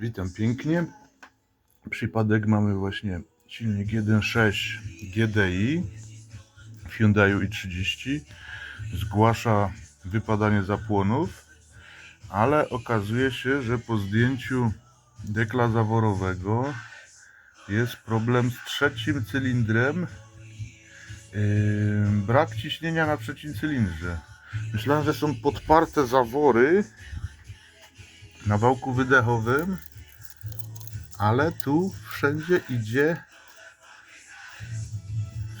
Witam pięknie. Przypadek mamy właśnie silnik 1.6 GDI w Hyundaiu i30. Zgłasza wypadanie zapłonów, ale okazuje się, że po zdjęciu dekla zaworowego jest problem z trzecim cylindrem. Yy, brak ciśnienia na trzecim cylindrze. Myślałem, że są podparte zawory na wałku wydechowym, ale tu wszędzie idzie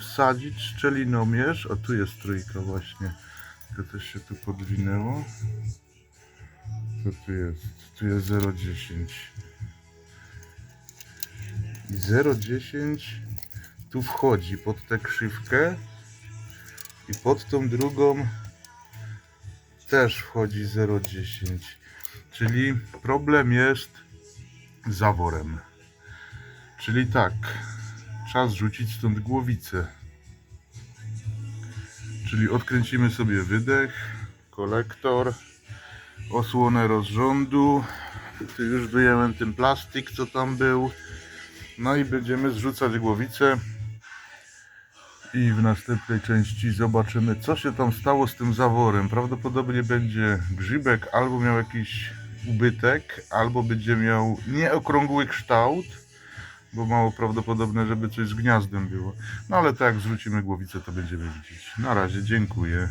wsadzić szczelinomierz. O, tu jest trójka właśnie. To też się tu podwinęło. Co tu jest? Tu jest 0,10. I 0,10 tu wchodzi pod tę krzywkę i pod tą drugą też wchodzi 0,10. Czyli problem jest zaworem. Czyli tak, czas rzucić stąd głowicę. Czyli odkręcimy sobie wydech, kolektor, osłonę rozrządu. Tu już wyjąłem ten plastik, co tam był. No i będziemy zrzucać głowicę. I w następnej części zobaczymy, co się tam stało z tym zaworem. Prawdopodobnie będzie grzybek albo miał jakiś ubytek, albo będzie miał nieokrągły kształt, bo mało prawdopodobne, żeby coś z gniazdem było. No ale tak, zwrócimy głowicę, to będziemy widzieć. Na razie, dziękuję.